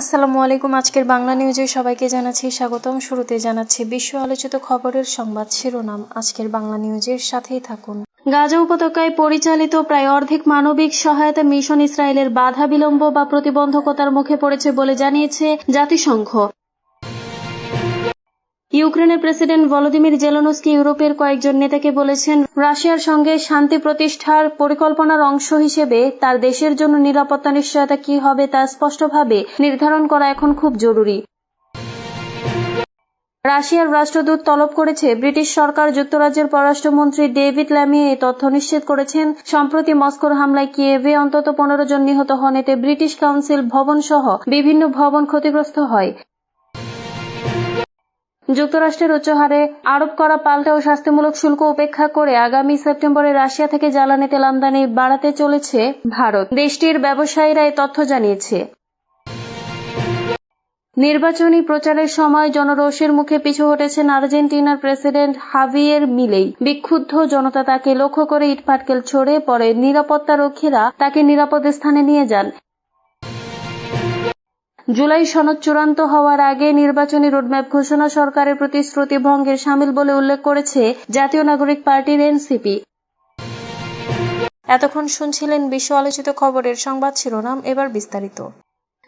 আসসালামু আলাইকুম, আজকের বাংলা নিউজে সবাইকে জানাচ্ছি স্বাগতম। শুরুতে জানাচ্ছি বিশ্ব আলোচিত খবরের সংবাদ শিরোনাম। আজকের বাংলা নিউজের সাথেই থাকুন। গাজা উপত্যকায় পরিচালিত প্রায় অর্ধেক মানবিক সহায়তা মিশন ইসরায়েলের বাধা বিলম্ব বা প্রতিবন্ধকতার মুখে পড়েছে বলে জানিয়েছে জাতিসংঘ। ইউক্রেনের প্রেসিডেন্ট ভলোদিমির জেলনস্কি ইউরোপের কয়েকজন নেতাকে বলেছেন, রাশিয়ার সঙ্গে শান্তি প্রতিষ্ঠার পরিকল্পনার অংশ হিসেবে তার দেশের জন্য নিরাপত্তা নিশ্চয়তা কি হবে তা স্পষ্টভাবে নির্ধারণ করা এখন খুব জরুরি। রাশিয়ার রাষ্ট্রদূত তলব করেছে, ব্রিটিশ সরকার যুক্তরাজ্যের পররাষ্ট্রমন্ত্রী ডেভিড ল্যামিয়ে এই তথ্য নিশ্চিত করেছেন। সম্প্রতি মস্কোর হামলায় কিয়েভে অন্তত পনেরো জন নিহত হন। এতে ব্রিটিশ কাউন্সিল ভবন সহ বিভিন্ন ভবন ক্ষতিগ্রস্ত হয়। যুক্তরাষ্ট্রের উচ্চ হারে আরোপ করা পাল্টা ও শাস্তিমূলক শুল্ক উপেক্ষা করে আগামী সেপ্টেম্বরে রাশিয়া থেকে জ্বালানি তেল আমদানি বাড়াতে চলেছে ভারত। দেশটির ব্যবসায়ীরা এই তথ্য জানিয়েছে। নির্বাচনী প্রচারের সময় জনরোষের মুখে পিছু হটেছেন আর্জেন্টিনার প্রেসিডেন্ট হাভিয়ের মিলেই। বিক্ষুব্ধ জনতা তাকে লক্ষ্য করে ইটপাটকেল ছড়ে পরে নিরাপত্তা রক্ষীরা তাকে নিরাপদ স্থানে নিয়ে যান। জুলাই সনদ চূড়ান্ত হওয়ার আগে নির্বাচনী রোডম্যাপ ঘোষণা সরকারের প্রতিশ্রুতি ভঙ্গের সামিল বলে উল্লেখ করেছে জাতীয় নাগরিক পার্টির এনসিপি। এতক্ষণ শুনছিলেন বিশ্ব আলোচিত খবরের সংবাদ শিরোনাম, এবার বিস্তারিত।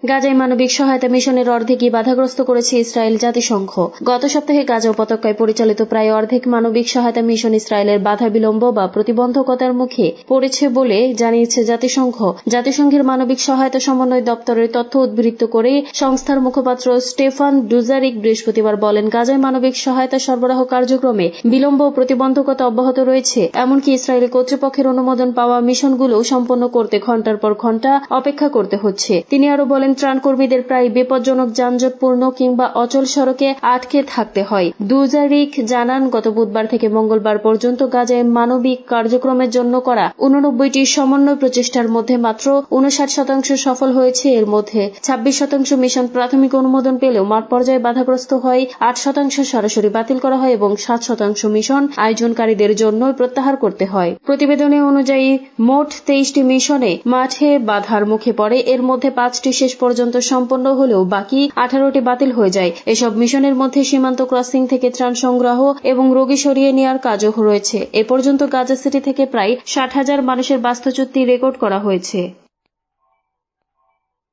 গাজায় মানবিক সহায়তা মিশনের অর্ধেকই বাধাগ্রস্ত করেছে ইসরায়েল জাতিসংঘ। গত সপ্তাহে গাজা উপত্যকায় পরিচালিত প্রায় অর্ধেক মানবিক সহায়তা মিশন ইসরায়েলের বাধা বিলম্ব বা প্রতিবন্ধকতার মুখে পড়েছে বলে জানিয়েছে জাতিসংঘ। জাতিসংঘের মানবিক সহায়তা সমন্বয় দপ্তরের তথ্য উদ্বৃত্ত করে সংস্থার মুখপাত্র স্টেফান ডুজারিক বৃহস্পতিবার বলেন, গাজায় মানবিক সহায়তা সরবরাহ কার্যক্রমে বিলম্ব ও প্রতিবন্ধকতা অব্যাহত রয়েছে। এমনকি ইসরায়েলি কর্তৃপক্ষের অনুমোদন পাওয়া মিশনগুলো সম্পন্ন করতে ঘণ্টার পর ঘণ্টা অপেক্ষা করতে হচ্ছে। তিনি আরও বলেন ত্রাণকর্মীদের প্রায় বিপজ্জনক যানজটপূর্ণ কিংবা অচল সড়কে আটকে থাকতে হয়। দুজারিক জানান, গত বুধবার থেকে মঙ্গলবার পর্যন্ত গাজায় মানবিক কার্যক্রমের জন্য করা উননব্বইটি সমন্বয় প্রচেষ্টার মধ্যে মাত্র উনষাট শতাংশ সফল হয়েছে। এর মধ্যে ছাব্বিশ শতাংশ মিশন প্রাথমিক অনুমোদন পেলেও মাঠ পর্যায়ে বাধাগ্রস্ত হয়। আট শতাংশ সরাসরি বাতিল করা হয় এবং সাত শতাংশ মিশন আয়োজনকারীদের জন্য প্রত্যাহার করতে হয়। প্রতিবেদনে অনুযায়ী, মোট তেইশটি মিশনে মাঠে বাধার মুখে পড়ে। এর মধ্যে পাঁচটি শেষ পর্যন্ত সম্পন্ন হলেও বাকি আঠারোটি বাতিল হয়ে যায়। এসব মিশনের মধ্যে সীমান্ত ক্রসিং থেকে ত্রাণ সংগ্রহ এবং রোগী সরিয়ে নেওয়ার কাজও রয়েছে। এ পর্যন্ত গাজা সিটি থেকে প্রায় ষাট হাজার মানুষের বাস্তুচ্যুতি রেকর্ড করা হয়েছে।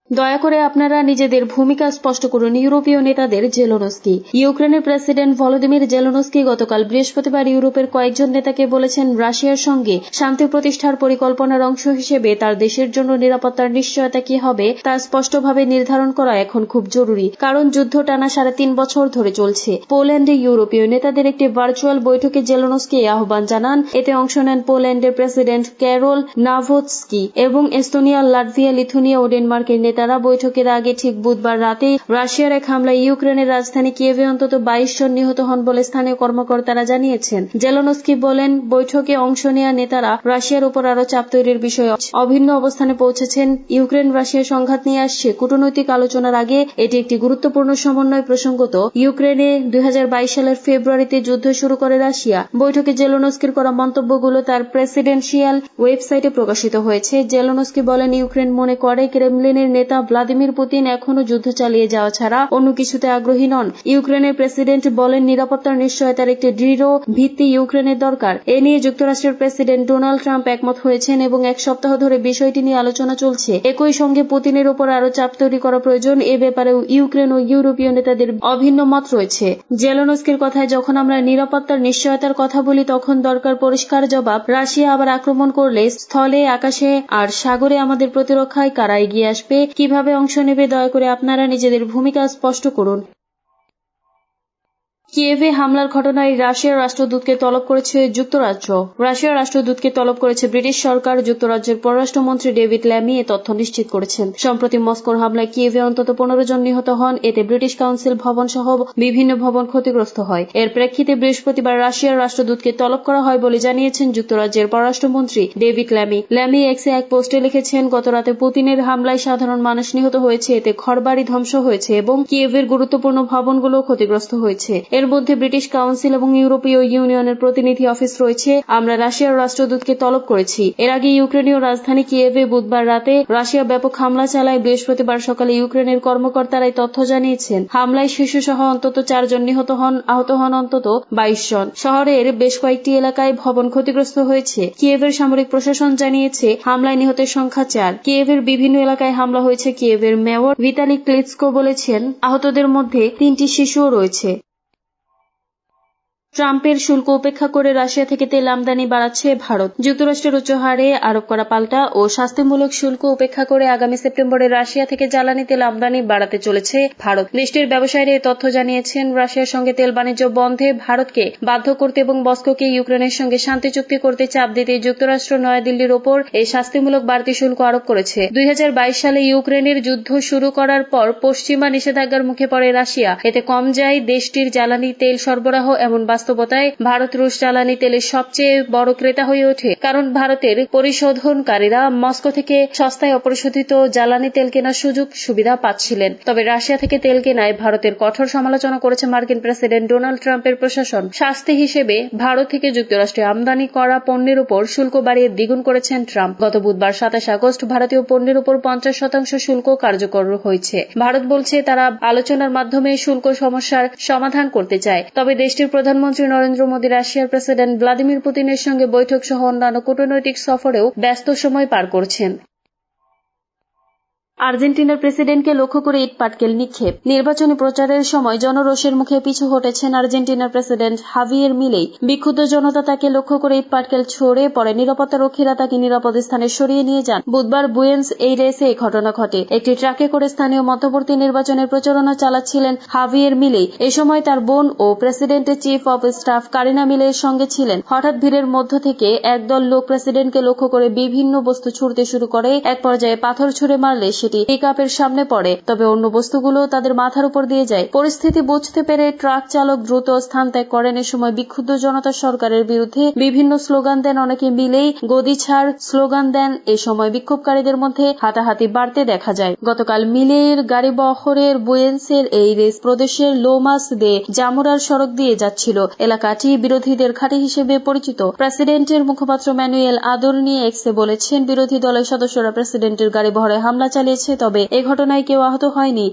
দয়া করে আপনারা নিজেদের ভূমিকা স্পষ্ট করুন। ইউরোপীয় নেতাদের জেলোনস্কি। ইউক্রেনের প্রেসিডেন্ট ভলোদিমির জেলোনস্কি গতকাল বৃহস্পতিবার ইউরোপের কয়েকজন নেতাকে বলেছেন, রাশিয়ার সঙ্গে শান্তি প্রতিষ্ঠার পরিকল্পনার অংশ হিসেবে তার দেশের জন্য নিরাপত্তার নিশ্চয়তা কি হবে, তা স্পষ্টভাবে নির্ধারণ করা এখন খুব জরুরি, কারণ যুদ্ধ টানা সাড়ে তিন বছর ধরে চলছে। পোল্যান্ডে ইউরোপীয় নেতাদের একটি ভার্চুয়াল বৈঠকে জেলোনস্কি আহ্বান জানান। এতে অংশ নেন পোল্যান্ডের প্রেসিডেন্ট ক্যারোল নাভোৎস্কি এবং এস্তোনিয়া, লাটভিয়া, লিথুনিয়া ও ডেনমার্কের নেতারা বৈঠকের আগে ঠিক বুধবার রাতে রাশিয়ার এক হামলায় ইউক্রেনের রাজধানী কিয়েভে অন্তত বাইশ জন নিহত হন বলে স্থানীয় কর্মকর্তারা জানিয়েছেন। জেলনস্কি বলেন, বৈঠকে অংশ নেওয়া নেতারা রাশিয়ার উপর আরও চাপ তৈরির বিষয়ে অভিন্ন অবস্থানে পৌঁছেছেন। ইউক্রেন রাশিয়া সংঘাত নিয়ে আসছে কূটনৈতিক আলোচনার আগে এটি একটি গুরুত্বপূর্ণ সমন্বয় প্রসঙ্গত। ইউক্রেনে দুই হাজার বাইশ সালের ফেব্রুয়ারিতে যুদ্ধ শুরু করে রাশিয়া। বৈঠকে জেলোনস্কির করা মন্তব্যগুলো তার প্রেসিডেন্সিয়াল ওয়েবসাইটে প্রকাশিত হয়েছে। জেলোনস্কি বলেন, ইউক্রেন মনে করে ক্রেমলিনের নেতা ভ্লাদিমির পুতিন এখনও যুদ্ধ চালিয়ে যাওয়া ছাড়া অন্য কিছুতে আগ্রহী নন। ইউক্রেনের প্রেসিডেন্ট বলেন, নিরাপত্তার নিশ্চয়তার একটি দৃঢ় ভিত্তি ইউক্রেনের দরকার। এ নিয়ে যুক্তরাষ্ট্রের প্রেসিডেন্ট ডোনাল্ড ট্রাম্প একমত হয়েছেন এবং এক সপ্তাহ ধরে বিষয়টি নিয়ে আলোচনা চলছে। একই সঙ্গে পুতিনের উপর আরও চাপ তৈরি করা প্রয়োজন, এ ব্যাপারেও ইউক্রেন ও ইউরোপীয় নেতাদের অভিন্ন মত রয়েছে। জেলনস্কির কথায়, যখন আমরা নিরাপত্তার নিশ্চয়তার কথা বলি, তখন দরকার পরিষ্কার জবাব। রাশিয়া আবার আক্রমণ করলে স্থলে, আকাশে আর সাগরে আমাদের প্রতিরক্ষায় কারা এগিয়ে আসবে কীভাবে অংশ নেবে দয়া করে আপনারা নিজেদের ভূমিকা স্পষ্ট করুন। কিয়েভে হামলার ঘটনায় রাশিয়ার রাষ্ট্রদূতকে তলব করেছে যুক্তরাজ্য। রাশিয়ার রাষ্ট্রদূতকে তলব করেছে ব্রিটিশ সরকার। যুক্তরাজ্যের পররাষ্ট্রমন্ত্রী ডেভিড ল্যামি এ তথ্য নিশ্চিত করেছেন। সম্প্রতি মস্কোর হামলায় কিয়েভে অন্তত পনেরো জন নিহত হন। এতে ব্রিটিশ কাউন্সিল ভবন সহ বিভিন্ন ভবন ক্ষতিগ্রস্ত হয়। এর প্রেক্ষিতে বৃহস্পতিবার রাশিয়ার রাষ্ট্রদূতকে তলব করা হয় বলে জানিয়েছেন যুক্তরাজ্যের পররাষ্ট্রমন্ত্রী ডেভিড ল্যামি। ল্যামি এক্সে এক পোস্টে লিখেছেন গতরাতে পুতিনের হামলায় সাধারণ মানুষ নিহত হয়েছে। এতে ঘরবাড়ি ধ্বংস হয়েছে এবং কিয়েভের গুরুত্বপূর্ণ ভবনগুলো ক্ষতিগ্রস্ত হয়েছে। এর এর মধ্যে ব্রিটিশ কাউন্সিল এবং ইউরোপীয় ইউনিয়নের প্রতিনিধি অফিস রয়েছে। আমরা রাশিয়ার রাষ্ট্রদূতকে তলব করেছি। এর আগে ইউক্রেনীয় রাজধানী কিয়েভে বুধবার রাতে রাশিয়া ব্যাপক হামলা চালায়। বৃহস্পতিবার সকালে ইউক্রেনের কর্মকর্তারা এই তথ্য জানিয়েছেন। হামলায় শিশুসহ অন্তত চারজন নিহত হন। আহত হন অন্তত বাইশ জন। শহরের বেশ কয়েকটি এলাকায় ভবন ক্ষতিগ্রস্ত হয়েছে। কিয়েভের সামরিক প্রশাসন জানিয়েছে, হামলায় নিহতের সংখ্যা চার। কিয়েভের বিভিন্ন এলাকায় হামলা হয়েছে। কিয়েভের মেয়র ভিতালি ক্লিৎসকো বলেছেন, আহতদের মধ্যে তিনটি শিশুও রয়েছে। ট্রাম্পের শুল্ক উপেক্ষা করে রাশিয়া থেকে তেল আমদানি বাড়াচ্ছে ভারত। যুক্তরাষ্ট্রের উচ্চ হারে আরোপ করা পাল্টা ও শাস্তিমূলক শুল্ক উপেক্ষা করে আগামী সেপ্টেম্বরে রাশিয়া থেকে জ্বালানি তেল আমদানি বাড়াতে চলেছে ভারত। দেশটির ব্যবসায়ীরা এই তথ্য জানিয়েছেন, রাশিয়ার সঙ্গে তেল বাণিজ্য বন্ধে ভারতকে বাধ্য করতে এবং মস্কোকে ইউক্রেনের সঙ্গে শান্তি চুক্তি করতে চাপ দিতে যুক্তরাষ্ট্র নয়াদিল্লির ওপর এই শাস্তিমূলক বাড়তি শুল্ক আরোপ করেছে। দুই হাজার বাইশ সালে ইউক্রেনের যুদ্ধ শুরু করার পর পশ্চিমা নিষেধাজ্ঞার মুখে পড়ে রাশিয়া। এতে কম যায় দেশটির জ্বালানি তেল সরবরাহ, এমন বাস্তবতায় ভারত রুশ জ্বালানি তেলের সবচেয়ে বড় ক্রেতা হয়ে ওঠে, কারণ ভারতের পরিশোধনকারীরা মস্কো থেকে সস্তায় অপরিশোধিত জ্বালানি তেল কেনার সুযোগ সুবিধা পাচ্ছিলেন। তবে রাশিয়া থেকে তেল কেনায় ভারতের কঠোর সমালোচনা করেছে মার্কিন প্রেসিডেন্ট ডোনাল্ড ট্রাম্পের প্রশাসন। শাস্তি হিসেবে ভারত থেকে যুক্তরাষ্ট্রে আমদানি করা পণ্যের উপর শুল্ক বাড়িয়ে দ্বিগুণ করেছেন ট্রাম্প। গত বুধবার সাতাশ আগস্ট ভারতীয় পণ্যের উপর পঞ্চাশ শতাংশ শুল্ক কার্যকর হয়েছে। ভারত বলছে তারা আলোচনার মাধ্যমে শুল্ক সমস্যার সমাধান করতে চায়। তবে দেশটির প্রধানমন্ত্রী নরেন্দ্র মোদী রাশিয়ার প্রেসিডেন্ট ভ্লাদিমির পুতিনের সঙ্গে বৈঠক সহ অন্যান্য কূটনৈতিক সফরেও ব্যস্ত সময় পার করছেন। আর্জেন্টিনার প্রেসিডেন্টকে লক্ষ্য করে ইট পাটকেল নিক্ষেপ। নির্বাচনী প্রচারের সময় জনরোষের মুখে পিছু হটেছেন আর্জেন্টিনার প্রেসিডেন্ট হাভিয়ের মিলেই। বিক্ষুব্ধ জনতা তাকে লক্ষ্য করে ইট পাটকেল ছড়ে পরে নিরাপত্তা রক্ষীরা তাকে নিরাপদ স্থানে সরিয়ে নিয়ে যান। বুধবার বুয়েন্স এই রেসে এই ঘটনা ঘটে। একটি ট্রাকে করে স্থানীয় মধ্যবর্তী নির্বাচনের প্রচারণা চালাচ্ছিলেন হাভিয়ের মিলেই। এ সময় তার বোন ও প্রেসিডেন্টের চিফ অব স্টাফ কারিনা মিলের সঙ্গে ছিলেন। হঠাৎ ভিড়ের মধ্য থেকে একদল লোক প্রেসিডেন্টকে লক্ষ্য করে বিভিন্ন বস্তু ছুড়তে শুরু করে। এক পর্যায়ে পাথর ছুড়ে মারলে সেটি পিকআপের সামনে পড়ে। তবে অন্য বস্তুগুলো তাদের মাথার উপর দিয়ে যায়। পরিস্থিতি বুঝতে পেরে ট্রাক চালক দ্রুত স্থান ত্যাগ করেন। এ সময় বিক্ষুব্ধ জনতা সরকারের বিরুদ্ধে বিভিন্ন স্লোগান দেন। অনেকে মিলেই গদি ছাড় স্লোগান দেন। এ সময় বিক্ষোভকারীদের মধ্যে হাতাহাতি বাড়তে দেখা যায়। গতকাল মিলের গাড়ি বহরের বুয়েন্সের এই রেস প্রদেশের লোমাস দে জামুরার সড়ক দিয়ে যাচ্ছিল। এলাকাটি বিরোধীদের ঘাঁটি হিসেবে পরিচিত। প্রেসিডেন্টের মুখপাত্র ম্যানুয়েল আদর নিয়ে এক্সে বলেছেন, বিরোধী দলের সদস্যরা প্রেসিডেন্টের গাড়ি বহরে হামলা চালিয়েছে তবে এ ঘটনায় কেউ আহত হয়নি।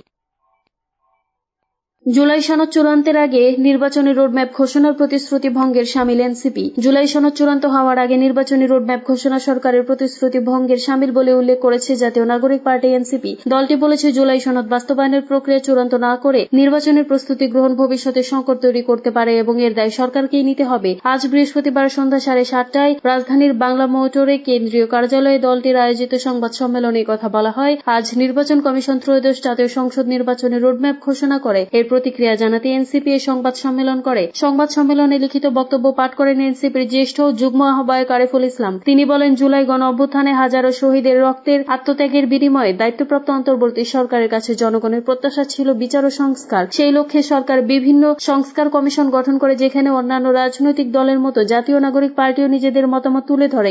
জুলাই সনদ চূড়ান্তের আগে নির্বাচনী রোডম্যাপ ঘোষণার প্রতিশ্রুতি ভঙ্গের সামিল এনসিপি। জুলাই সনদ চূড়ান্ত হওয়ার আগে নির্বাচনী রোডম্যাপ ঘোষণা সরকারের প্রতিশ্রুতি ভঙ্গের সামিল বলে উল্লেখ করেছে জাতীয় নাগরিক পার্টি এনসিপি। দলটি বলেছে, জুলাই সনদ বাস্তবায়নের প্রক্রিয়া চূড়ান্ত না করে নির্বাচনের প্রস্তুতি গ্রহণ ভবিষ্যতে সংকট তৈরি করতে পারে এবং এর দায় সরকারকেই নিতে হবে। আজ বৃহস্পতিবার সন্ধ্যা সাড়ে সাতটায় রাজধানীর বাংলা মোটরে কেন্দ্রীয় কার্যালয়ে দলটির আয়োজিত সংবাদ সম্মেলনে কথা বলা হয়। আজ নির্বাচন কমিশন ত্রয়োদশ জাতীয় সংসদ নির্বাচনের রোডম্যাপ ঘোষণা করে। এর প্রতিক্রিয়া জানাতে এনসিপি এ সংবাদ সম্মেলন করে। সংবাদ সম্মেলনে লিখিত বক্তব্য পাঠ করেন এনসিপির জ্যেষ্ঠ যুগ্ম আহ্বায়ক আরিফুল ইসলাম। তিনি বলেন, জুলাই গণ অভ্যুত্থানে হাজারো শহীদের রক্তের আত্মত্যাগের বিনিময়ে দায়িত্বপ্রাপ্ত অন্তর্বর্তী সরকারের কাছে জনগণের প্রত্যাশা ছিল বিচার ও সংস্কার। সেই লক্ষ্যে সরকার বিভিন্ন সংস্কার কমিশন গঠন করে, যেখানে অন্যান্য রাজনৈতিক দলের মতো জাতীয় নাগরিক পার্টিও নিজেদের মতামত তুলে ধরে।